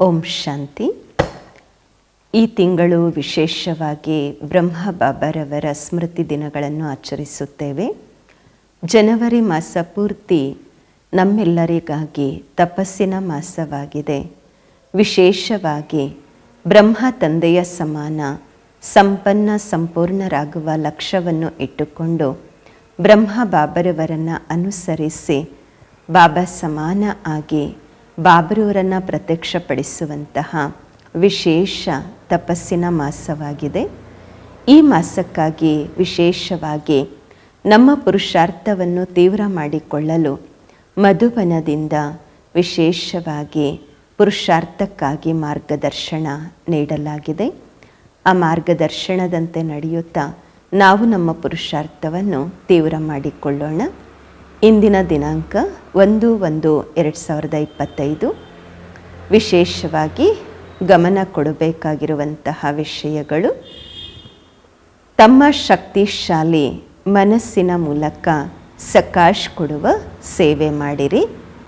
ಓಂ ಶಾಂತಿ. ಈ ತಿಂಗಳು ವಿಶೇಷವಾಗಿ ಬ್ರಹ್ಮ ಬಾಬಾರವರ ಸ್ಮೃತಿ ದಿನಗಳನ್ನು ಆಚರಿಸುತ್ತೇವೆ. ಜನವರಿ ಮಾಸ ಪೂರ್ತಿ ನಮ್ಮೆಲ್ಲರಿಗಾಗಿ ತಪಸ್ಸಿನ ಮಾಸವಾಗಿದೆ. ವಿಶೇಷವಾಗಿ ಬ್ರಹ್ಮ ತಂದೆಯ ಸಮಾನ, ಸಂಪನ್ನ, ಸಂಪೂರ್ಣರಾಗುವ ಲಕ್ಷ್ಯವನ್ನು ಇಟ್ಟುಕೊಂಡು ಬ್ರಹ್ಮ ಬಾಬರವರನ್ನು ಅನುಸರಿಸಿ ಬಾಬಾ ಸಮಾನ ಆಗಿ ಬಾಬರವರನ್ನು ಪ್ರತ್ಯಕ್ಷಪಡಿಸುವಂತಹ ವಿಶೇಷ ತಪಸ್ಸಿನ ಮಾಸವಾಗಿದೆ. ಈ ಮಾಸಕ್ಕಾಗಿ ವಿಶೇಷವಾಗಿ ನಮ್ಮ ಪುರುಷಾರ್ಥವನ್ನು ತೀವ್ರ ಮಾಡಿಕೊಳ್ಳಲು ಮಧುಬನದಿಂದ ವಿಶೇಷವಾಗಿ ಪುರುಷಾರ್ಥಕ್ಕಾಗಿ ಮಾರ್ಗದರ್ಶನ ನೀಡಲಾಗಿದೆ. ಆ ಮಾರ್ಗದರ್ಶನದಂತೆ ನಡೆಯುತ್ತಾ ನಾವು ನಮ್ಮ ಪುರುಷಾರ್ಥವನ್ನು ತೀವ್ರ ಮಾಡಿಕೊಳ್ಳೋಣ. ಇಂದಿನ ದಿನಾಂಕ ಒಂದು ಒಂದು ಎರಡು ಸಾವಿರದ ಇಪ್ಪತ್ತೈದು. ವಿಶೇಷವಾಗಿ ಗಮನ ಕೊಡಬೇಕಾಗಿರುವಂತಹ ವಿಷಯಗಳು. ತಮ್ಮ ಶಕ್ತಿಶಾಲಿ ಮನಸ್ಸಿನ ಮೂಲಕ ಸಕಾಶ್ ಕೊಡುವ ಸೇವೆ ಮಾಡಿರಿ.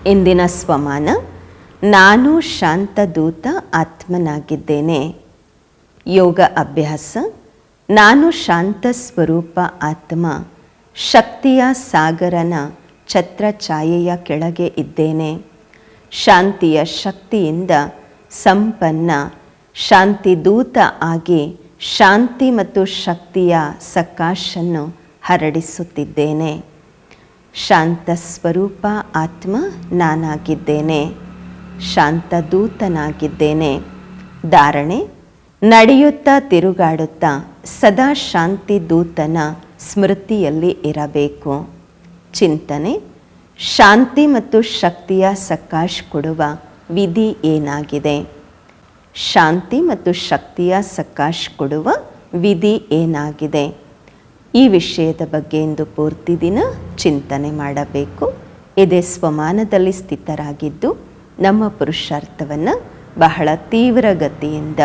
ಇಂದಿನ ಸ್ವಮಾನ, ನಾನು ಶಾಂತ ದೂತ ಆತ್ಮನಾಗಿದ್ದೇನೆ. ಯೋಗ ಅಭ್ಯಾಸ, ನಾನು ಶಾಂತ ಸ್ವರೂಪ ಆತ್ಮ, ಶಕ್ತಿಯ ಸಾಗರನ ಛತ್ರ ಛಾಯೆಯ ಕೆಳಗೆ ಇದ್ದೇನೆ. ಶಾಂತಿಯ ಶಕ್ತಿಯಿಂದ ಸಂಪನ್ನ ಶಾಂತಿ ದೂತ ಆಗಿ ಶಾಂತಿ ಮತ್ತು ಶಕ್ತಿಯ ಸಕಾಶನ್ನು ಹರಡಿಸುತ್ತಿದ್ದೇನೆ. ಶಾಂತ ಸ್ವರೂಪ ಆತ್ಮ ನಾನಾಗಿದ್ದೇನೆ. ಶಾಂತ ದೂತನಾಗಿದ್ದೇನೆ ಧಾರಣೆ, ನಡೆಯುತ್ತಾ ತಿರುಗಾಡುತ್ತಾ ಸದಾ ಶಾಂತಿ ದೂತನ ಸ್ಮೃತಿಯಲ್ಲಿ ಇರಬೇಕು. ಚಿಂತನೆ, ಶಾಂತಿ ಮತ್ತು ಶಕ್ತಿಯ ಸಕಾಶ್ ಕೊಡುವ ವಿಧಿ ಏನಾಗಿದೆ? ಶಾಂತಿ ಮತ್ತು ಶಕ್ತಿಯ ಸಕಾಶ್ ಕೊಡುವ ವಿಧಿ ಏನಾಗಿದೆ? ಈ ವಿಷಯದ ಬಗ್ಗೆ ಇಂದು ಪೂರ್ತಿ ದಿನ ಚಿಂತನೆ ಮಾಡಬೇಕು. ಇದೇ ಸ್ವಮಾನದಲ್ಲಿ ಸ್ಥಿತರಾಗಿದ್ದು, ನಮ್ಮ ಪುರುಷಾರ್ಥವನ್ನು ಬಹಳ ತೀವ್ರ ಗತಿಯಿಂದ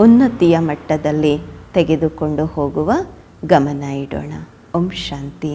ಉನ್ನತಿಯ ಮಟ್ಟದಲ್ಲಿ ತೆಗೆದುಕೊಂಡು ಹೋಗುವ ಗಮನ ಇಡೋಣ. ಓಂ ಶಾಂತಿ.